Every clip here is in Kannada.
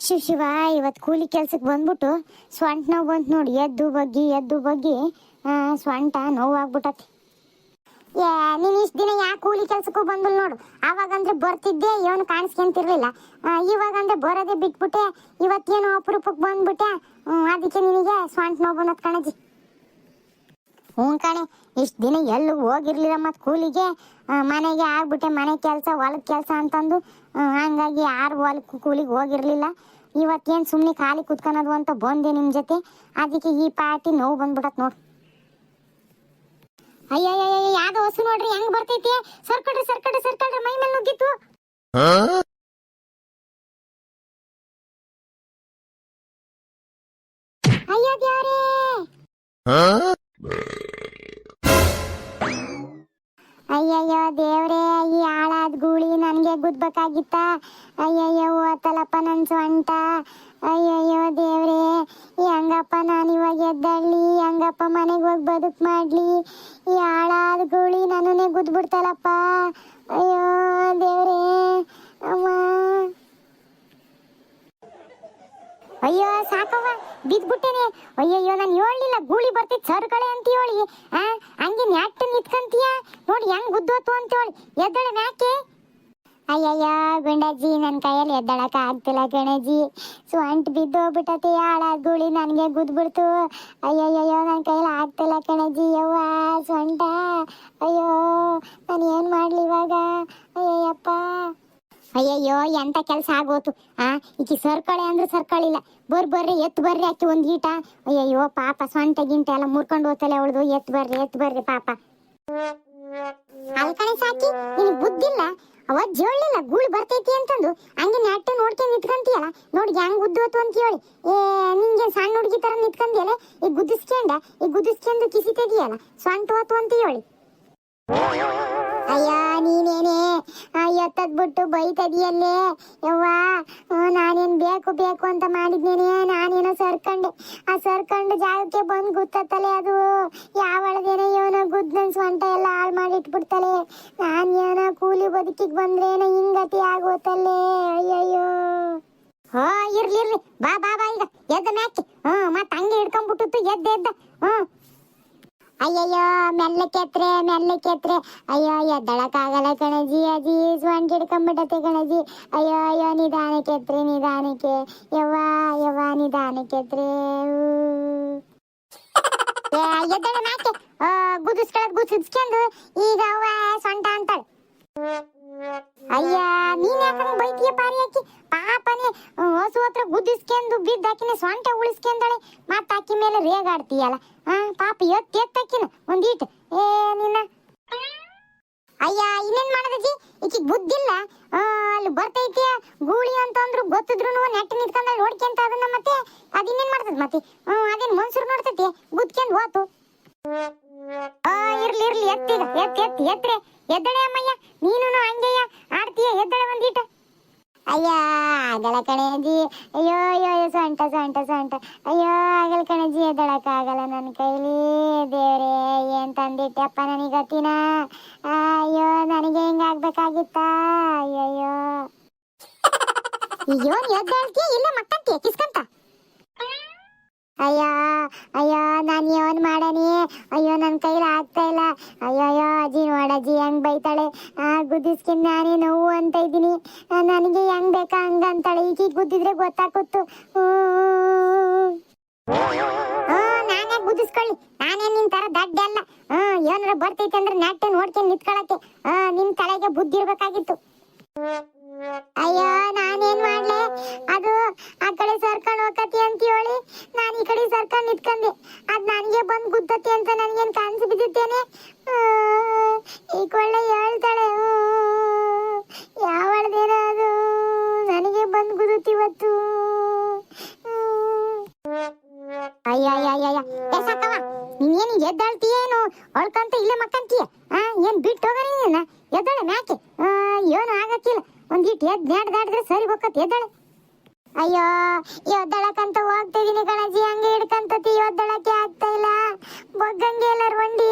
ಶಿವ ಶಿವ ಇವತ್ತು ಕೂಲಿ ಕೆಲ್ಸಕ್ಕೆ ಬಂದ್ಬಿಟ್ಟು ಸ್ವಂಟ ನೋವು ಬಂತು ನೋಡಿ, ಎದ್ದು ಬಗ್ಗಿ ಎದ್ದು ಬಗ್ಗಿ ಸ್ವಂಟ ನೋವಾಗ್ಬಿಟ್ಟತಿ ಏ, ನೀನು ಇಷ್ಟು ದಿನ ಯಾಕೆ ಕೂಲಿ ಕೆಲ್ಸಕ್ಕೂ ಬಂದಿಲ್ಲ ನೋಡು. ಆವಾಗಂದ್ರೆ ಬರ್ತಿದ್ದೆ ಏನು ಕಾಣಿಸ್ಕೊಂತಿರ್ಲಿಲ್ಲ. ಇವಾಗ ಇವಾಗಂದ್ರೆ ಬರೋದೇ ಬಿಟ್ಬಿಟ್ಟೆ, ಇವತ್ತೇನು ಅಪರೂಪಕ್ಕೆ ಬಂದ್ಬಿಟ್ಟೆ. ಅದಕ್ಕೆ ನಿನಗೆ ಸ್ವಂಟ ನೋವು ಬಂದತ್ ಕಣಜಿ. ಹ್ಞೂ ಕಣೆ, ಇಷ್ಟು ದಿನ ಎಲ್ಲೂ ಹೋಗಿರ್ಲಿಲ್ಲ ಮತ್ತು ಕೂಲಿಗೆ. ಮನೆಗೆ ಆಗ್ಬಿಟ್ಟೆ, ಮನೆ ಕೆಲಸ, ಹೊಲದ ಕೆಲಸ ಅಂತಂದು. ಹಂಗಾಗಿ ಯಾರು ಹೊಲಕ್ಕೆ ಕೂಲಿಗೆ ಹೋಗಿರಲಿಲ್ಲ. ಇವತ್ತೇನು ಸುಮ್ಮನೆ ಖಾಲಿ ಕುತ್ಕೊಳೋದು ಅಂತ ಬಂದೆ ನಿಮ್ಮ ಜೊತೆ. ಅದಕ್ಕೆ ಈ ಪಾರ್ಟಿ ನೋವು ಬಂದ್ಬಿಡತ್ ನೋಡಿ. ಅಯ್ಯಯ್ಯ ಯಾವ್ದೋ ಹಸು ನೋಡ್ರಿ, ಹೆಂಗ್ ಬರ್ತೈತಿ? ಸರ್ಕಡ್ರಿ ಸರ್ಕಡ್ರಿ ಸರ್ಕಡ್ರಿ, ಮೈ ಮೇಲೆ ನುಗ್ಗಿತ್ತು. ಅಯ್ಯ ಹೋಗಿ ಬದುಕು ಮಾಡ್ಲಿ? ಈ ಹಾಳಾದ ಗೂಳಿ ಗುದ್ದು ಗುದ್ಬಿಡ್ತಲಪ್ಪ ಅಯ್ಯೋ ದೇವ್ರೇ, ಅಮ್ಮ. ಅಯ್ಯೋ ಸಾಕವ್ವ ಬಿದ್ಬಿಟ್ಟೇನೆ ಅಯ್ಯಯ್ಯೋ, ನಾನು ಹೇಳಲಿಲ್ಲ ಗೂಳಿ ಬರ್ತೈತೆ ಸರ್ಕಳೆ ಅಂತ ಹೇಳಿ. ಹಂಗೆ ನ್ಯಾಟ್ ನಿತ್ಕಂತೀಯ? ನೋಡಿ ಹೆಂಗ್ ಗುದ್ದೋತು ಅಂತ ಹೇಳಿ. ಎದ್ದಳೆ ಮ್ಯಾಕೆ? ಅಯ್ಯಯ್ಯ, ಗುಂಡಜ್ಜಿ ನನ್ನ ಕೈಯಲ್ಲಿ ಎದ್ದಳಕ ಆಗ್ತಿಲ್ಲ ಗಣಜಿ ಸ್ವಂಟ್ ಬಿದ್ದು ಹೋಗ್ಬಿಟ್ಟತಿ ಆಳ, ಗುಳಿ ನನಗೆ ಗುದ್ಬಿಡ್ತು ಅಯ್ಯಯ್ಯಯ್ಯೋ ನನ್ನ ಕೈಯಲ್ಲಿ ಆಗ್ತಿಲ್ಲ ಕಣಜಿ ಯವ್ವ ಸೊಂಟ ಅಯ್ಯೋ, ನಾನು ಏನು ಮಾಡಲಿ ಇವಾಗ? ಅಯ್ಯಯ್ಯಪ್ಪ. ಅಯ್ಯಯ್ಯೋ, ಎಂತ ಕೆಲಸ ಆಗೋತು? ಆ, ಈಕಿ ಸರ್ಕಳೆ ಅಂದ್ರೆ ಸರ್ಕಳಿಲ್ಲ. ಬರ್ ಬರ್ರಿ ಎತ್ತು ಬರ್ರಿ ಆಕಿ ಒಂದು ಈಟ. ಅಯ್ಯಯ್ಯೋ, ಪಾಪ ಸ್ವಂತ ಗಿಂಟ ಎಲ್ಲ ಮುರ್ಕೊಂಡು ಹೋಗ್ತಲೆ ಅವಳದು ಎತ್ತು ಬರ್ರಿ ಎತ್ತು ಬರ್ರಿ, ಪಾಪ. ಅಲ್ಕಣೆ ಸಾಕಿ, ನಿನಗೆ ಬುದ್ಧಿಲ್ಲ? ಅವ ಜೋಳಿಲ್ಲ ಗೂಳು ಬರ್ತೈತಿ ಅಂತಂದು. ಹಂಗೆ ನಾಟ್ಯ ನೋಡ್ಕೊಂಡು ನಿಂತ್ಕಂತೀಯಲ್ಲ, ನೋಡಿ ಹೆಂಗ್ ಗುದ್ದೋತು ಅಂತ ಹೇಳಿ. ಏ, ನಿಂಗೆ ಸಣ್ಣ ಹುಡುಗಿ ತರ ನಿಂತ್ಕಂದಿಯಲ್ಲ, ಈ ಗುದ್ದಿಸ್ಕೊಂಡ, ಈ ಗುದ್ದಿಸ್ಕೊಂಡು ಕಿಸಿ ತೆಗಿಯಲ್ಲ ಸ್ವಂತ ಹೋತು ಅಂತ ಹೇಳಿ. ಅಯ್ಯ, ನೀನೇನೆ? ಎತ್ತದ್ಬಿಟ್ಟು ಬೈತದಿಯಲ್ಲೇ? ಯವ್ವಾ ನಾನೇನ್ ಬೇಕು ಬೇಕು ಅಂತ ಮಾಡಿದ್ನೇನೆ? ನಾನೇನೋ ಸರ್ಕಂಡೆ, ಆ ಸರ್ಕಂಡು ಜಾಗಕ್ಕೆ ಬಂದು ಗುತ್ತತ್ತಲೆ ಅದು. ಯಾವಳದೇನೆ ಇವನ ಗುದ್ ಸ್ವಂಟ ಎಲ್ಲ ಹಾಳು ಮಾಡಿ ಇಟ್ಬಿಡ್ತಲೆ ನಾನ್ ಏನೋ ಕೂಲಿ ಬದುಕಿಗೆ ಬಂದ್ರೇನೋ ಹಿಂಗತಿ ಆಗೋತಲ್ಲೇ. ಅಯ್ಯಯ್ಯೋ. ಹಾ, ಇರ್ಲಿ ಇರ್ಲಿ. ಬಾ ಬಾ ಬಾ ಈಗ. ಎದ್ದ ಮ್ಯಾಕೆ? ಹ್ಮ್, ಮತ್ತ ಹಂಗೆ ಹಿಡ್ಕೊಂಡ್ಬಿಟ್ಟಿತ್ತು ಎದ್ದ ಎದ್ದ. ಹ್ಮ್. ಅಯ್ಯಯ್ಯೋ ಮೆಲ್ಲಕ್ಕೆತ್ರೆ ಮೆಲ್ಲಕ್ಕೆತ್ರೆ ಅಯ್ಯೋ, ಎದ್ದಳಕ್ಕಾಗಲ್ಲ ಕಣಜಿ, ಅಜಿ ಸ್ವಂಟ್ ಹಿಡ್ಕೊಂಡ್ಬಿಟ್ಟತೆ ಕಣಜಿ. ಅಯ್ಯೋ ಅಯ್ಯೋ ನಿಧಾನಕ್ಕೆ ಎತ್ರೆ ನಿಧಾನಕ್ಕೆ ಯವ್ವ ಯವ್ವ ನಿಧಾನಕ್ಕೆ ಎತ್ರೆ ಎದ್ದಳ ಮ್ಯಾಕೆ ಗುದಿಸ್ಕೊಳಕ್ ಗುದಿಸ್ಕೊಂಡು ಈಗ ಅವ್ವ ಸೊಂಟ ಅಂತಾಳೆ. ಅಯ್ಯ, ನೀನ್ ಯಾಕಂಗ್ ಬೈತಿಯ ಪಾರಿ ಹಾಕಿ ಪಾಪನೆ ಹಸು ಹತ್ರ ಗುದ್ದಿಸ್ಕೊಂಡು ಬಿದ್ದಾಕಿನ ಸ್ವಂಟ ಉಳಿಸ್ಕೊಂಡಳೆ ಮತ್ತ ಆಕಿ ಮೇಲೆ ರೇಗಾಡ್ತೀಯಲ್ಲ? ಹಾ, ಪಾಪ ಎತ್ ಎತ್ತಾಕಿನ ಒಂದೀಟ್ ಏ, ನಿನ್ನ. ಅಯ್ಯ, ಇನ್ನೇನ್ ಮಾಡದಜ್ಜಿ? ಈಕಿ ಬುದ್ಧಿಲ್ಲ ಅಲ್ಲಿ ಬರ್ತೈತಿ. ಗೂಳಿ ಅಂತಂದ್ರು ಗೊತ್ತಿದ್ರು ನೆಟ್ ನಿಂತ್ಕೊಂಡ ನೋಡ್ಕೊಂತ ಅದನ್ನ ಮತ್ತೆ? ಅದಿನ್ನೇನ್ ಮಾಡ್ತದ ಮತ್ತೆ? ಅದೇನ್ ಮನ್ಸೂರ್ ನೋಡ್ತೈತಿ? ಗುದ್ಕೊಂಡ್ ಹೋತು. ಆ, ಇರ್ಲಿ ಇರ್ಲಿ ಎತ್ತೀಗ ಎತ್ ಎತ್ ಎತ್ರೆ ಎದ್ದಳೆ ಅಮ್ಮಯ್ಯ ನೀನು ಹಂಗೆಯ? ಆಡ್ತೀಯ? ಎದ್ದಳೆ ಒಂದೀಟ. ಅಯ್ಯ ಆಗಲ ಕಣಜಿ. ಅಯ್ಯೋ ಅಯ್ಯೋ ಅಯ್ಯೋ, ಸೊಂಟ ಸೊಂಟ ಸೊಂಟ. ಅಯ್ಯೋ ಆಗಲ ಕಣಜಿ ಎದ್ದಳಕ್ ಆಗಲ್ಲ ನನ್ನ ಕೈಲಿ. ದೇವ್ರೇ, ಏನ್ ತಂದಿಟ್ಟಪ್ಪ ನನಗತ್ತಿನ ಅಯ್ಯೋ, ನನಗೆ ಹಿಂಗಾಗ್ಬೇಕಾಗಿತ್ತ ಅಯ್ಯಯ್ಯೋ. ಅಯ್ಯೋ ಎದ್ದೇಳ್ತೀಯ? ಇಲ್ಲ ಮಕ್ಕಂತೀಯ ಕಿಸ್ಕಂತ? ಅಯ್ಯೋ ಅಯ್ಯೋ, ನಾನು ಏನ್ ಮಾಡನಿ ಅಯ್ಯೋ ನನ್ನ ಕೈಲಿ ಆಗ್ತಾ ಇಲ್ಲ. ಅಯ್ಯೋ ಅಯ್ಯೋ, ಅಜ್ಜಿ ನೋಡಜ್ಜಿ ಹೆಂಗ್ ಬೈತಾಳೆ? ಆ ಗುದ್ದಿಸ್ಕಿನ್ ನಾನೇ ನೋವು ಅಂತ ಇದ್ದೀನಿ. ನನಗೆ ಹೆಂಗ್ ಬೇಕಾ ಹಂಗ ಅಂತಾಳೆ. ಈಗ ಗುದ್ದಿದ್ರೆ ಗೊತ್ತಾಗುತ್ತು ನಾನೇ ಗುದ್ದಿಸ್ಕೊಳ್ಳಿ. ನಾನೇ ನಿನ್ ತರ ದಡ್ಡ ಅಲ್ಲ. ಹ್ಮ್, ಏನಾರ ಬರ್ತೈತೆ ಅಂದ್ರೆ ನೆಟ್ಟೆ ನೋಡ್ಕೊಂಡು ನಿಂತ್ಕೊಳಕ್ಕೆ. ನಿನ್ ತಲೆಗೆ ಬುದ್ಧಿ ಇರ್ಬೇಕಾಗಿತ್ತು. ಅಯ್ಯೋ ನಾನೇನ್ ಮಾಡ್ಲೆ? ಅದು ಆ ಕಡೆ ಸರ್ಕಂಡ್ ಹೋಗತಿ ಅಂತ ಹೇಳಿ ನಾನು ಈ ಕಡೆ ಸರ್ಕಂಡ್ ನಿಂತ್ಕೊಂಡೆ ಅದ್ ನನಗೆ ಬಂದ್ ಗುದ್ದತಿ ಅಂತ ನನಗೇನು ಕಾಣಿಸಿ ಬಿದ್ದಿತ್ತೇನೆ? ಆ, ಈ ಕೊಳ್ಳೆ ಹೇಳ್ತಾಳೆ. ಯಾವಳ್ದೇನೋ ಅದು? ನನಗೆ ಬಂದು ಗುದ್ದುತ್ತಿ ಇವತ್ತು. ಅಯ್ಯ ಅಯ್ಯ ಅಯ್ಯ ಅಯ್ಯ. ಏ ಸಾಕವ್ವ ಎದ್ದಾಳ್ತೀಯೇನು? ಹೊಳ್ಕಂತ ಇಲ್ಲೇ ಮಕ್ಕಂತೀಯ? ಏನ್ ಬಿಟ್ಟು ಹೋಗ್ರಿ ನೀನ? ಎದ್ದಾಳೆ ಮ್ಯಾಕೆ? ಏನು ಆಗಕ್ಕಿಲ್ಲ ಒಂದಿಟ್ಟು ಎದ್ ದಾಡ್ ದಾಡಿದ್ರೆ ಸರಿ ಹೋಗತ್ ಎದ್ದಾಳೆ. ಅಯ್ಯೋ ಎದ್ದಳಕಂತ ಹೋಗ್ತಿದೀನಿ ಕಣಜಿ ಹಂಗೆ ಹಿಡ್ಕಂತತಿ ಎದ್ದಳಕ್ಕೆ ಆಗ್ತಾ ಇಲ್ಲ. ಬಗ್ಗಂಗೆ ಎಲ್ಲಾರು ಒಂಡಿ.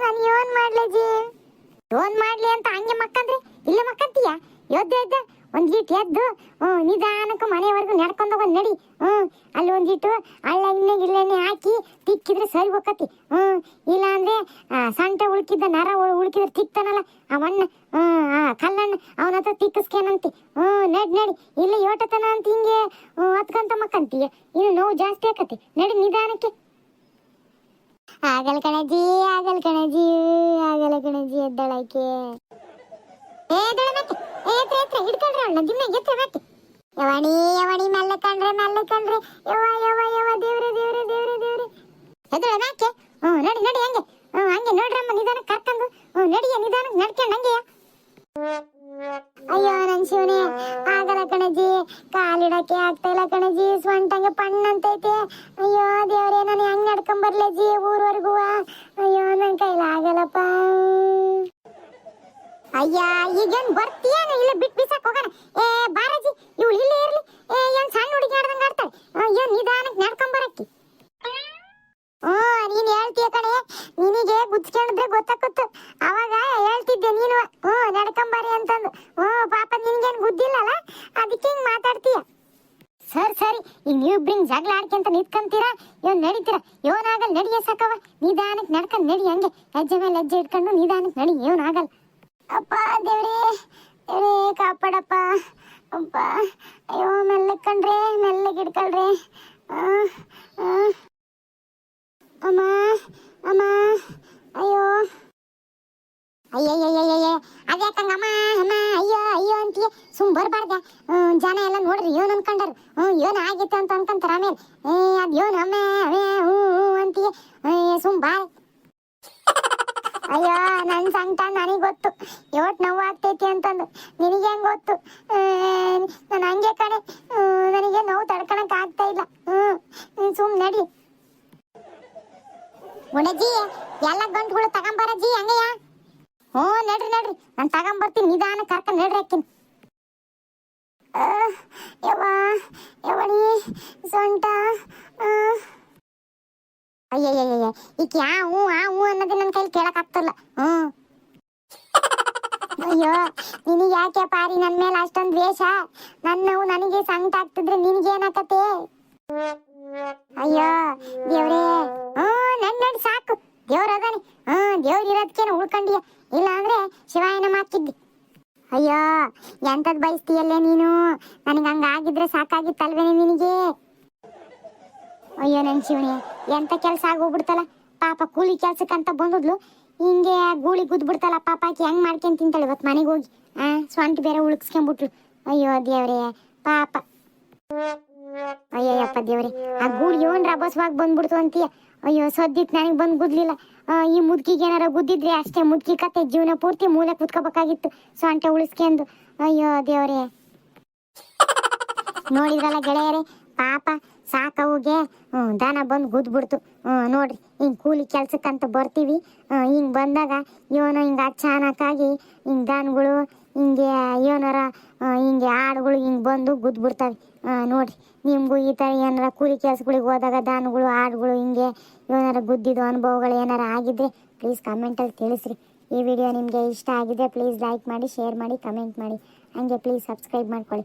ನಾನು ಏನ್ ಮಾಡ್ಲಿ ಜಿ. ಏನ್ ಮಾಡ್ಲಿ ಅಂತ ಹಂಗೆ ಮಕ್ಕಂದ್ರೆ, ಇಲ್ಲ ಮಕ್ಕಂತೀಯ? ಯೋದ್ದೆ ಎದ್ದ ಒಂದ್ ಎದ್ದು ನಿಧಾನಕ್ಕೆ ಮನೆವರೆಗೂ ನಡ್ಕೊಂಡು ಹೋಗೋದು ನಡಿ. ಹ್ಮ್, ಅಲ್ಲಿ ಒಂದಿಟ್ಟು ಹಳ್ಳ ಎಣ್ಣೆ ಹಾಕಿ ತಿಕ್ಕಿದ್ರೆ ಸರಿ ಹೋಗತಿ ಹ್ಮ್, ಇಲ್ಲಾಂದ್ರೆ ಸಂಟ ಉಳ್ಕಿದ್ದ ನರ ಉಳ್- ಉಳ್ಕಿದ್ರೆ ತಿಕ್ತಾನಲ್ಲ, ಆ ಮಣ್ಣ, ಹ್ಮ್, ಆ ಕಲ್ಲಣ್ಣ ಅವನ ಹತ್ರ ತಿಕ್ಕಿಸ್ಕೇನಂತಿ ಹ್ಮ್, ನಡಿ ನಡಿ, ಇಲ್ಲ ಯೋಟತನ ಅಂತ ಹಿಂಗೆ ಹತ್ಕೊಂತ ಮಕ್ಕಂತೀಯ ಇನ್ನು ನೋವು ಜಾಸ್ತಿ ಆಕತಿ. ನಡಿ ನಿಧಾನಕ್ಕೆ. ಆಗಲ್ ಕಣಜಿ ಆಗಲ್ ಕಣಜಿ ಆಗಲ್ ಕಣಜಿ ಎದ್ದಳಕ್ಕೆ. ಏ ಎತ್ರ ಎತ್ರ ಹಿಡ್ಕೊಂಡ್ರೆ ಅವಳನ್ನ ದಿನ ಎತ್ರ ಬಾಕಿ ಯವಣಿ ಯವಣಿ, ಮೆಲ್ಲ ಕಂಡ್ರೆ ಮೆಲ್ಲ ಕಂಡ್ರೆ ಯವ ಯವ ಯವ ದೇವ್ರೆ ದೇವ್ರೆ ದೇವ್ರೆ ದೇವ್ರೆ. ಎದ್ರ ನಾಕೆ ಹ್ಞೂ, ನಡಿ ನಡಿ ಹಂಗೆ. ಹ್ಞೂ, ಹಂಗೆ ನೋಡ್ರಮ್ಮ ನಿಧಾನಕ್ಕೆ ಕರ್ಕೊಂಡು ಹ್ಞೂ, ನಡಿಯ ನಿಧಾನಕ್ಕೆ ನಡ್ಕೊಂಡು ಹಂಗೆಯ? ಅಯ್ಯೋ, ನನ್ ಶಿವನೇ, ಆಗಲ್ಲ ಕಣಜಿ. ಕಾಲಿಡಕ್ಕೆ ಆಗ್ತಾ ಇಲ್ಲ ಕಣಜಿ. ಸ್ವಂಟಂಗೆ ಪಣ್ಣಂತೈತೆ. ಅಯ್ಯೋ, ದೇವ್ರೇ, ನಾನು ಹೆಂಗ್ ನಡ್ಕೊಂಡ್ ಬರ್ಲಜ್ಜಿ ಜಿ ಅಯ್ಯೋ ನನ್ ಕೈಲ ಆಗಲ್ಲಪ್ಪ ಅಯ್ಯ, ಈಗೇನ್ ಬರ್ತೀಯೇನು? ಇಲ್ಲ ಬಿಟ್ ಬಿಸಾಕ್ ಹೋಗೋಣ ಏ, ಬಾರಾಜಿ, ಇವಳು ಇಲ್ಲೇ ಇರ್ಲಿ. ಏನ್ ಸಣ್ಣ ಹುಡುಗಿ ಆಡ್ದಂಗ ಆಡ್ತಾಳೆ. ಏನ್ ನಡ್ಕೊಂಡ್ ಬರಕ್ಕಿ? ಓ, ನೀನ್ ಹೇಳ್ತೀಯ ಕಣೆ. ನಿನಗೆ ಗುಚ್ಕೊಂಡಿದ್ರೆ ಗೊತ್ತಾಕತ್ತು ಅವಾಗ ಹೇಳ್ತಿದ್ದೆ ನೀನು. ಓ ಹ್ಮ್ ನಡ್ಕೊಂಬರಿ ಅಂತಂದು. ಹ್ಮ್ ಪಾಪ ನಿನ್ಗೇನ್ ಗುದ್ದಿಲ್ಲಲ್ಲ ಅದಕ್ಕೆ ಹಿಂಗ್ ಮಾತಾಡ್ತೀಯ? ಸರಿ ಸರಿ. ಈಗ ನೀವಿಬ್ರಿಂಗ್ ಜಗಳ ಆಡ್ಕೊಂತ ನಿಂತ್ಕೊಂತೀರಾ? ಇವನ್ ನಡೀತೀರ? ಇವನಾಗಲ್ ನಡಿಯ ಸಾಕವ ನಿಧಾನಕ್ಕೆ ನಡ್ಕೊಂಡ್ ನಡಿ ಹಂಗೆ. ಹೆಜ್ಜೆ ಮೇಲೆ ಹೆಜ್ಜೆ ಇಟ್ಕೊಂಡು ನಿಧಾನಕ್ಕೆ ನಡಿ. ಇವನಾಗಲ್ಲ ಅಪ್ಪ ದೇವ್ರೇ ದೇವ್ರೇ ಕಾಪಾಡಪ್ಪ ಅಪ್ಪ ಅಯ್ಯೋ ಮೆಲ್ಲಗೆ ಕಂಡ್ರೆ ಮೆಲ್ಲಗೆ ಹಿಡ್ಕೊಳ್ರಿ ಆ, ಆ. ಅಮ್ಮ ಅಮ್ಮ ಅಯ್ಯೋ ಅಯ್ಯಯ್ಯಯ್ಯಯ್ಯ ಅದ್ಯಾಕಂಗ ಅಮ್ಮ ಅಮ್ಮ ಅಯ್ಯೋ ಅಯ್ಯೋ ಅಂತೀಯ ಸುಮ್ ಬರ್ಬಾರ್ದ ಅಯ್ಯೋ, ನನ್ ಸಂಕಟ ನನಗೆ ಗೊತ್ತು. ಯೋಟ್ ನೋವು ಆಗ್ತೈತಿ ಅಂತಂದು. ನಿನಗೆ ಹೆಂಗ್ ಗೊತ್ತು? ನಾನು ಹಂಗೆ ಕಣೆ. ನನಗೆ ನೋವು ತಡ್ಕೊಳಕ್ ಆಗ್ತಾ ಇಲ್ಲ. ಹ್ಮ್ ಸುಮ್ ನಡಿ. ಗುಣಜಿ ಎಲ್ಲ ಗಂಟುಗಳು ತಗೊಂಬರಜ್ಜಿ ಹಂಗಯ್ಯ ಹ್ಞೂ, ನಡ್ರಿ ನಡ್ರಿ. ನಾನು ತಗೊಂಬರ್ತೀನಿ. ನಿಧಾನ ಕರ್ಕೊಂಡು ನಡ್ರಿ ಅಕ್ಕಿನ ಯವ್ವ ಯವಳಿ ಸೊಂಟ ಅಯ್ಯಯ್ಯಯ್ಯ ಈಕೆ ಆ ಹೂ ಆ ಹೂ ಅನ್ನೋದೇ ನನ್ನ ಕೈಲಿ ಕೇಳಕ್ ಹ್ಞೂ. ಅಯ್ಯೋ, ನಿನಗೆ ಯಾಕೆ ಪಾರಿ? ನನ್ನ ಮೇಲೆ ಅಷ್ಟೊಂದು ದ್ವೇಷ. ನನ್ನ ನೋವು ನನಗೆ ಸಂಕಟ ಆಗ್ತಿದ್ರೆ ನಿನಗೇನಾಕತೆ ಅಯ್ಯೋ, ದೇವ್ರೇ. ಹ್ಮ್ ನನ್ ನಡ್, ಸಾಕು. ದೇವ್ರ ಅದಾನೆ. ಹ್ಮ್ ದೇವ್ರ ಇರೋದಕ್ಕೇನು ಉಳ್ಕೊಂಡಿಯ? ಇಲ್ಲ ಅಂದ್ರೆ ಶಿವಾಯನ ಹಾಕಿದ್ದಿ ಅಯ್ಯೋ, ಎಂತದ್ ಬಯಸ್ತೀಯಲ್ಲೇ ನೀನು? ನನಗೆ ಹಂಗ ಆಗಿದ್ರೆ ಸಾಕಾಗಿತ್ತಲ್ವೇನೆ ನಿನಗೆ? ಅಯ್ಯೋ ನನ್ ಶಿವಣಿ, ಎಂತ ಕೆಲಸ ಆಗೋಗ್ಬಿಡ್ತಲ್ಲ? ಪಾಪ ಕೂಲಿ ಕೆಲ್ಸಕ್ಕಂತ ಬಂದಿದ್ಲು, ಹಿಂಗೆ ಗೂಳಿ ಗುದ್ಬಿಡ್ತಲ್ಲ ಪಾಪ ಆಕಿ ಹೆಂಗ್ ಮಾಡ್ಕೊಂಡ್ ತಿಂತಾಳೆ ಇವತ್ತು ಮನೆಗೆ ಹೋಗಿ? ಆ, ಸ್ವಂಟ್ ಬೇರೆ ಉಳ್ಸ್ಕೊಂಬಿಟ್ಲು. ಅಯ್ಯೋ ದೇವ್ರೇ, ಪಾಪ. ಅಯ್ಯಯ್ಯಪ್ಪ ದೇವ್ರಿ, ಆ ಗೂಳಿ ಏನ್ ರಭಸವಾಗಿ ಬಂದ್ಬಿಡ್ತು ಅಂತೀಯ? ಅಯ್ಯೋ ಸದ್ಯಕ್ಕೆ ನನಗೆ ಬಂದ್ ಗುದ್ಲಿಲ್ಲ. ಈ ಮುದ್ಕಿಗೆ ಏನಾರ ಗುದ್ದಿದ್ರೆ ಅಷ್ಟೇ ಮುದ್ಕಿ ಕತೆ ಜೀವನ ಪೂರ್ತಿ ಮೂಲೆ ಕುತ್ಕೋಬೇಕಾಗಿತ್ತು ಸೊಂಟ ಉಳಿಸ್ಕೊಂಡು ಅಯ್ಯೋ ದೇವ್ರೇ. ನೋಡಿದ್ರಲ್ಲ ಗೆಳೆಯರೇ ಪಾಪ ಸಾಕವುಗೆ ದನ ಬಂದು ಗುದ್ಬಿಡ್ತು. ನೋಡ್ರಿ, ಹಿಂಗ್ ಕೂಲಿ ಕೆಲ್ಸಕ್ಕಂತ ಬರ್ತೀವಿ. ಹಿಂಗೆ ಬಂದಾಗ ಇವನು ಹಿಂಗೆ ಅಚಾನಕ್ಕಾಗಿ ಹಿಂಗೆ ದನಗಳು, ಹಿಂಗೆ ಏನಾರ ಹಿಂಗೆ ಆಡುಗಳು ಹಿಂಗೆ ಬಂದು ಗುದ್ಬಿಡ್ತವೆ. ನೋಡಿರಿ, ನಿಮ್ಗೂ ಈ ಥರ ಏನಾರ ಕೂಲಿ ಕೆಲಸಗಳಿಗೆ ಹೋದಾಗ ದನಗಳು, ಆಡುಗಳು ಹಿಂಗೆ ಏನಾರ ಗುದ್ದಿದ್ದು ಅನುಭವಗಳು ಏನಾರ ಆಗಿದ್ರೆ ಪ್ಲೀಸ್ ಕಮೆಂಟಲ್ಲಿ ತಿಳಿಸ್ರಿ. ಈ ವಿಡಿಯೋ ನಿಮಗೆ ಇಷ್ಟ ಆಗಿದೆ ಪ್ಲೀಸ್ ಲೈಕ್ ಮಾಡಿ ಶೇರ್ ಮಾಡಿ ಕಮೆಂಟ್ ಮಾಡಿ. ಹಾಗೆ ಪ್ಲೀಸ್ ಸಬ್ಸ್ಕ್ರೈಬ್ ಮಾಡ್ಕೊಳ್ಳಿ.